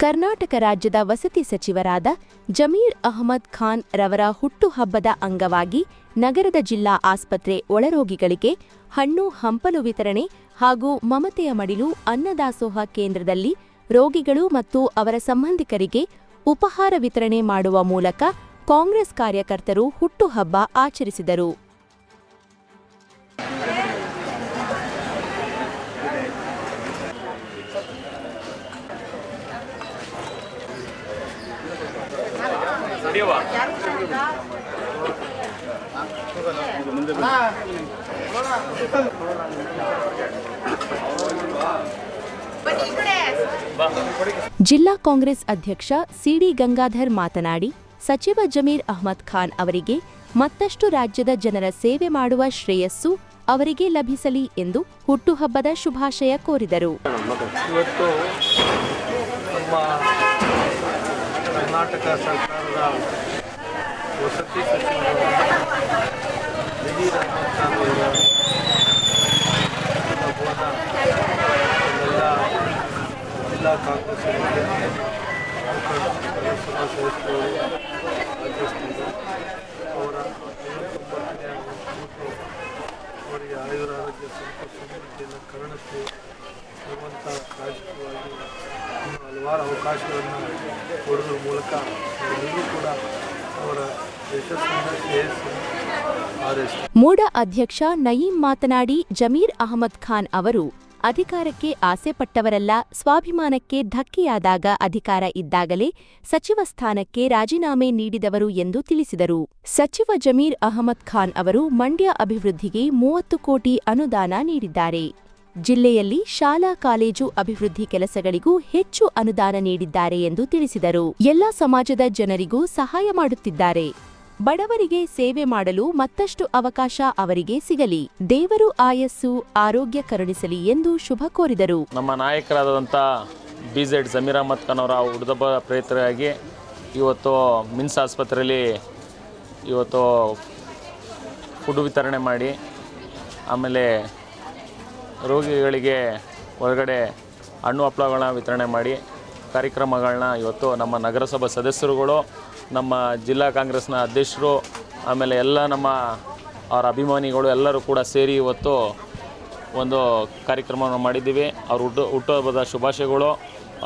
ಕರ್ನಾಟಕ ರಾಜ್ಯದ ವಸತಿ ಸಚಿವರಾದ ಜಮೀರ್ ಅಹಮದ್ ಖಾನ್ ರವರ ಹುಟ್ಟುಹಬ್ಬದ ಅಂಗವಾಗಿ ನಗರದ ಜಿಲ್ಲಾ ಆಸ್ಪತ್ರೆ ಒಳರೋಗಿಗಳಿಗೆ ಹಣ್ಣು, ಹಂಪಲು ವಿತರಣೆ ಹಾಗೂ ಮಮತೆಯ ಮಡಿಲು ಅನ್ನದಾಸೋಹ ಕೇಂದ್ರದಲ್ಲಿ ರೋಗಿಗಳು ಮತ್ತು ಅವರ ಸಂಬಂಧಿಕರಿಗೆ ಉಪಹಾರ ವಿತರಣೆ ಮಾಡುವ ಮೂಲಕ ಕಾಂಗ್ರೆಸ್ ಕಾರ್ಯಕರ್ತರು ಹುಟ್ಟುಹಬ್ಬ ಆಚರಿಸಿದರು. ಜಿಲ್ಲಾ ಕಾಂಗ್ರೆಸ್ ಅಧ್ಯಕ್ಷ ಸಿಡಿ ಗಂಗಾಧರ್ ಮಾತನಾಡಿ ಸಚಿವ ಜಮೀರ್ ಅಹ್ಮದ್ ಖಾನ್ ಅವರಿಗೆ ಮತ್ತಷ್ಟು ರಾಜ್ಯದ ಜನರ ಸೇವೆ ಮಾಡುವ ಶ್ರೇಯಸ್ಸು ಅವರಿಗೆ ಲಭಿಸಲಿ ಎಂದು ಹುಟ್ಟುಹಬ್ಬದ ಶುಭಾಶಯ ಕೋರಿದರು. ಇವತ್ತು ನಮ್ಮ ಕರ್ನಾಟಕ ಸರ್ಕಾರದ ವಸತಿ ಸಚಿವರು ಅವರ ಎಲ್ಲ ಜಿಲ್ಲಾ ಕಾಂಗ್ರೆಸ್ ಮುಖಂಡರು ಸದಸ್ಯರು ಅವರ ಅವರಿಗೆ ಆಯುರಾರೋಗ್ಯ ಆರೋಗ್ಯ ಸಮೃದ್ಧಿಯನ್ನು ಕರುಣಿಸಿ ಭಗವಂತ ರಾಜಕೀಯವಾಗಿ ಹಲವಾರು ಅವಕಾಶಗಳನ್ನು ಕೊಡೋದ್ರ ಮೂಲಕ ಎಲ್ಲರೂ ಕೂಡ ಅವರ ಯಶಸ್ಸನ್ನು ಮೂಡ ಅಧ್ಯಕ್ಷ ನಯೀಂ ಮಾತನಾಡಿ, ಜಮೀರ್ ಅಹಮದ್ ಖಾನ್ ಅವರು ಅಧಿಕಾರಕ್ಕೆ ಆಸೆಪಟ್ಟವರಲ್ಲ ಸ್ವಾಭಿಮಾನಕ್ಕೆ ಧಕ್ಕೆಯಾದಾಗ ಅಧಿಕಾರ ಇದ್ದಾಗಲೇ ಸಚಿವ ಸ್ಥಾನಕ್ಕೆ ರಾಜೀನಾಮೆ ನೀಡಿದವರು ಎಂದು ತಿಳಿಸಿದರು. ಸಚಿವ ಜಮೀರ್ ಅಹಮದ್ ಖಾನ್ ಅವರು ಮಂಡ್ಯ ಅಭಿವೃದ್ಧಿಗೆ ಮೂವತ್ತು ಕೋಟಿ ಅನುದಾನ ನೀಡಿದ್ದಾರೆ. ಜಿಲ್ಲೆಯಲ್ಲಿ ಶಾಲಾ ಕಾಲೇಜು ಅಭಿವೃದ್ಧಿ ಕೆಲಸಗಳಿಗೂ ಹೆಚ್ಚು ಅನುದಾನ ನೀಡಿದ್ದಾರೆ ಎಂದು ತಿಳಿಸಿದರು. ಎಲ್ಲ ಸಮಾಜದ ಜನರಿಗೂ ಸಹಾಯ ಮಾಡುತ್ತಿದ್ದಾರೆ. ಬಡವರಿಗೆ ಸೇವೆ ಮಾಡಲು ಮತ್ತಷ್ಟು ಅವಕಾಶ ಅವರಿಗೆ ಸಿಗಲಿ. ದೇವರು ಆಯಸ್ಸು ಆರೋಗ್ಯ ಕರುಣಿಸಲಿ ಎಂದು ಶುಭ ಕೋರಿದರು. ನಮ್ಮ ನಾಯಕರಾದಂಥ ಬಿಜೆಡ್ ಜಮೀರ್ ಅಹಮದ್ ಖಾನ್ ಅವರ ಹುಡುದಬ್ಬ ಪ್ರೇತರಾಗಿ ಇವತ್ತು ಮಿನ್ಸ್ ಆಸ್ಪತ್ರೆಯಲ್ಲಿ ಇವತ್ತು ಫುಡ್ ವಿತರಣೆ ಮಾಡಿ, ಆಮೇಲೆ ರೋಗಿಗಳಿಗೆ ಒಳಗಡೆ ಹಣ್ಣು ಹಪ್ಪಳಗಳನ್ನ ವಿತರಣೆ ಮಾಡಿ ಕಾರ್ಯಕ್ರಮಗಳನ್ನ ಇವತ್ತು ನಮ್ಮ ನಗರಸಭಾ ಸದಸ್ಯರುಗಳು, ನಮ್ಮ ಜಿಲ್ಲಾ ಕಾಂಗ್ರೆಸ್ನ ಅಧ್ಯಕ್ಷರು, ಆಮೇಲೆ ಎಲ್ಲ ನಮ್ಮ ಅವರ ಅಭಿಮಾನಿಗಳು ಎಲ್ಲರೂ ಕೂಡ ಸೇರಿ ಇವತ್ತು ಒಂದು ಕಾರ್ಯಕ್ರಮವನ್ನು ಮಾಡಿದ್ದೀವಿ. ಅವ್ರ ಹುಟ್ಟು ಹುಟ್ಟುಹಬ್ಬದ ಶುಭಾಶಯಗಳು.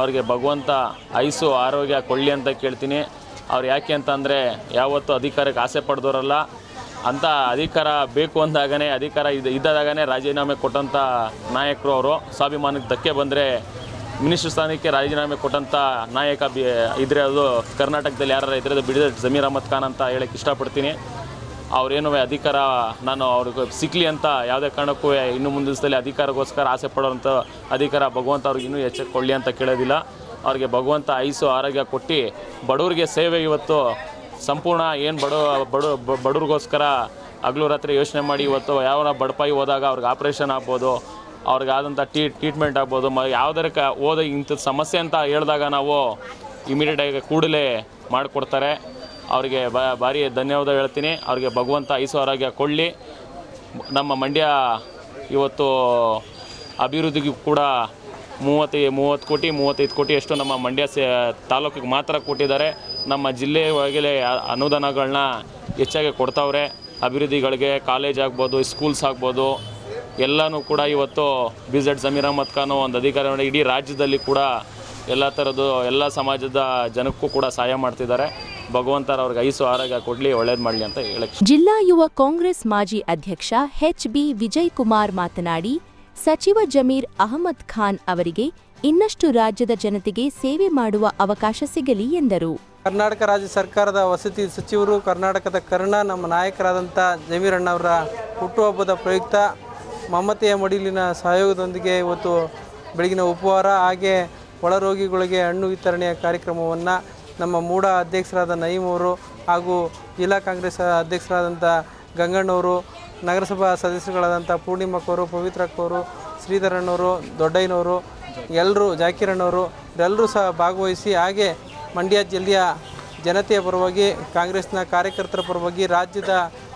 ಅವ್ರಿಗೆ ಭಗವಂತ ಐಸು ಆರೋಗ್ಯ ಕೊಳ್ಳಿ ಅಂತ ಕೇಳ್ತೀನಿ. ಅವ್ರು ಯಾಕೆ ಅಂತಂದರೆ ಯಾವತ್ತೂ ಅಧಿಕಾರಕ್ಕೆ ಆಸೆ ಪಡೆದವರಲ್ಲ. ಅಂಥ ಅಧಿಕಾರ ಬೇಕು ಅಂದಾಗನೇ, ಅಧಿಕಾರ ಇದು ರಾಜೀನಾಮೆ ಕೊಟ್ಟಂಥ ನಾಯಕರು ಅವರು. ಸ್ವಾಭಿಮಾನಕ್ಕೆ ಧಕ್ಕೆ ಬಂದರೆ ಮಿನಿಸ್ಟರ್ ಸ್ಥಾನಕ್ಕೆ ರಾಜೀನಾಮೆ ಕೊಟ್ಟಂಥ ನಾಯಕ ಬಿ, ಇದ್ರೆ ಅದು ಕರ್ನಾಟಕದಲ್ಲಿ ಯಾರು ಇದ್ರೆ ಅದು ಬಿಡಿದ ಜಮೀರ್ ಅಹಮದ್ ಖಾನ್ ಅಂತ ಹೇಳಕ್ಕೆ ಇಷ್ಟಪಡ್ತೀನಿ. ಅವ್ರೇನು ಅಧಿಕಾರ ನಾನು ಅವ್ರಿಗೆ ಸಿಕ್ಕಲಿ ಅಂತ ಯಾವುದೇ ಕಾರಣಕ್ಕೂ ಇನ್ನು ಮುಂದಿನ ದಿವಸದಲ್ಲಿ ಅಧಿಕಾರಕ್ಕೋಸ್ಕರ ಆಸೆ ಪಡೋವಂಥ ಅಧಿಕಾರ ಭಗವಂತ ಅವ್ರಿಗೆ ಇನ್ನೂ ಎಚ್ಚರಿಕೊಳ್ಳಿ ಅಂತ ಕೇಳೋದಿಲ್ಲ. ಅವ್ರಿಗೆ ಭಗವಂತ ಐಸು ಆರೋಗ್ಯ ಕೊಟ್ಟು ಬಡವರಿಗೆ ಸೇವೆ ಇವತ್ತು ಸಂಪೂರ್ಣ ಏನು ಬಡ ಬಡ ಬಡವ್ರಿಗೋಸ್ಕರ ಹಗಲು ರಾತ್ರಿ ಯೋಚನೆ ಮಾಡಿ ಇವತ್ತು ಯಾವ ಬಡಪಾಯಿ ಹೋದಾಗ ಅವ್ರಿಗೆ ಆಪ್ರೇಷನ್ ಆಗ್ಬೋದು ಅವ್ರಿಗಾದಂಥ ಟ್ರೀ ಟ್ರೀಟ್ಮೆಂಟ್ ಆಗ್ಬೋದು, ಮ ಯಾವುದರ ಕ ಹೋದ ಇಂಥದ್ದು ಸಮಸ್ಯೆ ಅಂತ ಹೇಳಿದಾಗ ನಾವು ಇಮಿಡಿಯೇಟಾಗಿ ಕೂಡಲೇ ಮಾಡಿಕೊಡ್ತಾರೆ. ಅವರಿಗೆ ಬ ಭಾರಿ ಧನ್ಯವಾದ ಹೇಳ್ತೀನಿ. ಅವ್ರಿಗೆ ಭಗವಂತ ಐಸು ಆರೋಗ್ಯ ಕೊಡಲಿ. ನಮ್ಮ ಮಂಡ್ಯ ಇವತ್ತು ಅಭಿವೃದ್ಧಿಗೂ ಕೂಡ ಮೂವತ್ತೈ ಮೂವತ್ತು ಕೋಟಿ, ಮೂವತ್ತೈದು ಕೋಟಿ ಅಷ್ಟು ನಮ್ಮ ಮಂಡ್ಯ ಸೇ, ತಾಲೂಕಿಗೆ ಮಾತ್ರ ಕೊಟ್ಟಿದ್ದಾರೆ. ನಮ್ಮ ಜಿಲ್ಲೆ ಒಳಗೆ ಅನುದಾನಗಳನ್ನ ಹೆಚ್ಚಾಗಿ ಕೊಡ್ತಾವ್ರೆ. ಅಭಿವೃದ್ಧಿಗಳಿಗೆ ಕಾಲೇಜ್ ಆಗ್ಬೋದು ಸ್ಕೂಲ್ಸ್ ಆಗ್ಬೋದು. ಎಲ್ಲನೂ ಕೂಡ ಇವತ್ತು ಬಿ ಜೆಡ್ ಜಮೀರ್ ಅಹಮದ್ ಖಾನ್ ಒಂದು ಅಧಿಕಾರಿ ಇಡೀ ರಾಜ್ಯದಲ್ಲಿ ಕೂಡ ಎಲ್ಲ ಥರದ್ದು ಎಲ್ಲ ಸಮಾಜದ ಜನಕ್ಕೂ ಕೂಡ ಸಹಾಯ ಮಾಡ್ತಿದ್ದಾರೆ. ಭಗವಂತರ ಅವ್ರಿಗೆ ಐಸು ಆರೋಗ್ಯ ಕೊಡಲಿ, ಒಳ್ಳೇದು ಮಾಡಲಿ ಅಂತ ಹೇಳಕ್ಕೆ ಜಿಲ್ಲಾ ಯುವ ಕಾಂಗ್ರೆಸ್ ಮಾಜಿ ಅಧ್ಯಕ್ಷ ಎಚ್ ಬಿ ವಿಜಯ್ ಕುಮಾರ್ ಮಾತನಾಡಿ ಸಚಿವ ಜಮೀರ್ ಅಹಮದ್ ಖಾನ್ ಅವರಿಗೆ ಇನ್ನಷ್ಟು ರಾಜ್ಯದ ಜನತೆಗೆ ಸೇವೆ ಮಾಡುವ ಅವಕಾಶ ಸಿಗಲಿ ಎಂದರು. ಕರ್ನಾಟಕ ರಾಜ್ಯ ಸರ್ಕಾರದ ವಸತಿ ಸಚಿವರು, ಕರ್ನಾಟಕದ ಕರ್ಣ, ನಮ್ಮ ನಾಯಕರಾದಂಥ ಜಮೀರ್ ಅಣ್ಣವರ ಹುಟ್ಟುಹಬ್ಬದ ಪ್ರಯುಕ್ತ ಮಮತೆಯ ಮಡಿಲಿನ ಸಹಯೋಗದೊಂದಿಗೆ ಇವತ್ತು ಬೆಳಗಿನ ಉಪಹಾರ ಹಾಗೆ ಒಳರೋಗಿಗಳಿಗೆ ಹಣ್ಣು ವಿತರಣೆಯ ಕಾರ್ಯಕ್ರಮವನ್ನು ನಮ್ಮ ಮೂಡ ಅಧ್ಯಕ್ಷರಾದ ನಯೀಮ್ ಅವರು ಹಾಗೂ ಜಿಲ್ಲಾ ಕಾಂಗ್ರೆಸ್ ಅಧ್ಯಕ್ಷರಾದಂಥ ಗಂಗಣ್ಣವರು ನಗರಸಭಾ ಸದಸ್ಯರುಗಳಾದಂಥ ಪೂರ್ಣಿಮಕ್ಕವರು ಪವಿತ್ರಕ್ಕವರು ಶ್ರೀಧರಣ್ಣವರು, ದೊಡ್ಡಯ್ಯನವರು ಎಲ್ಲರೂ ಜಾಕಿರಣ್ಣವರು, ಇವರೆಲ್ಲರೂ ಸಹ ಭಾಗವಹಿಸಿ ಹಾಗೆ ಮಂಡ್ಯ ಜಿಲ್ಲೆಯ ಜನತೆಯ ಪರವಾಗಿ, ಕಾಂಗ್ರೆಸ್ನ ಕಾರ್ಯಕರ್ತರ ಪರವಾಗಿ, ರಾಜ್ಯದ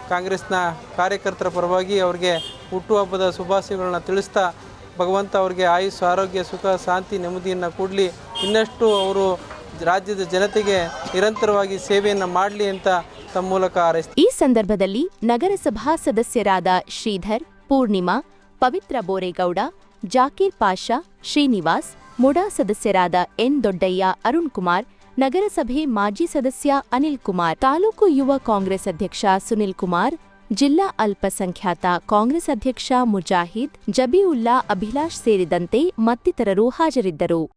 ಕಾಂಗ್ರೆಸ್ನ ಕಾರ್ಯಕರ್ತರ ಪರವಾಗಿ ಅವರಿಗೆ ಹುಟ್ಟುಹಬ್ಬದ ಶುಭಾಶಯಗಳನ್ನ ತಿಳಿಸ್ತಾ ಭಗವಂತ ಅವರಿಗೆ ಆಯುಸ್ಸು, ಆರೋಗ್ಯ, ಸುಖ, ಶಾಂತಿ, ನೆಮ್ಮದಿಯನ್ನು ಕೊಡಲಿ ಇನ್ನಷ್ಟು ಅವರು ರಾಜ್ಯದ ಜನತೆಗೆ ನಿರಂತರವಾಗಿ ಸೇವೆಯನ್ನು ಮಾಡಲಿ ಅಂತ ಈ ಸಂದರ್ಭದಲ್ಲಿ ನಗರಸಭಾ ಸದಸ್ಯರಾದ ಶ್ರೀಧರ್, ಪೂರ್ಣಿಮಾ, ಪವಿತ್ರ ಬೋರೇಗೌಡ, ಜಾಕೀರ್ ಪಾಷಾ, ಶ್ರೀನಿವಾಸ್, ಮುಡಾ ಸದಸ್ಯರಾದ ಎನ್ ದೊಡ್ಡಯ್ಯ, ಅರುಣ್ ಕುಮಾರ್, ನಗರಸಭೆ ಮಾಜಿ ಸದಸ್ಯ ಅನಿಲ್ ಕುಮಾರ್, ತಾಲೂಕು ಯುವ ಕಾಂಗ್ರೆಸ್ ಅಧ್ಯಕ್ಷ ಸುನಿಲ್ ಕುಮಾರ್, ಜಿಲ್ಲಾ ಅಲ್ಪಸಂಖ್ಯಾತ ಕಾಂಗ್ರೆಸ್ ಅಧ್ಯಕ್ಷ ಮುಜಾಹಿದ್ ಜಬೀವುಲ್ಲಾ ಅಭಿಲಾಷ್ ಸೇರಿದಂತೆ ಮತ್ತಿತರರು ಹಾಜರಿದ್ದರು.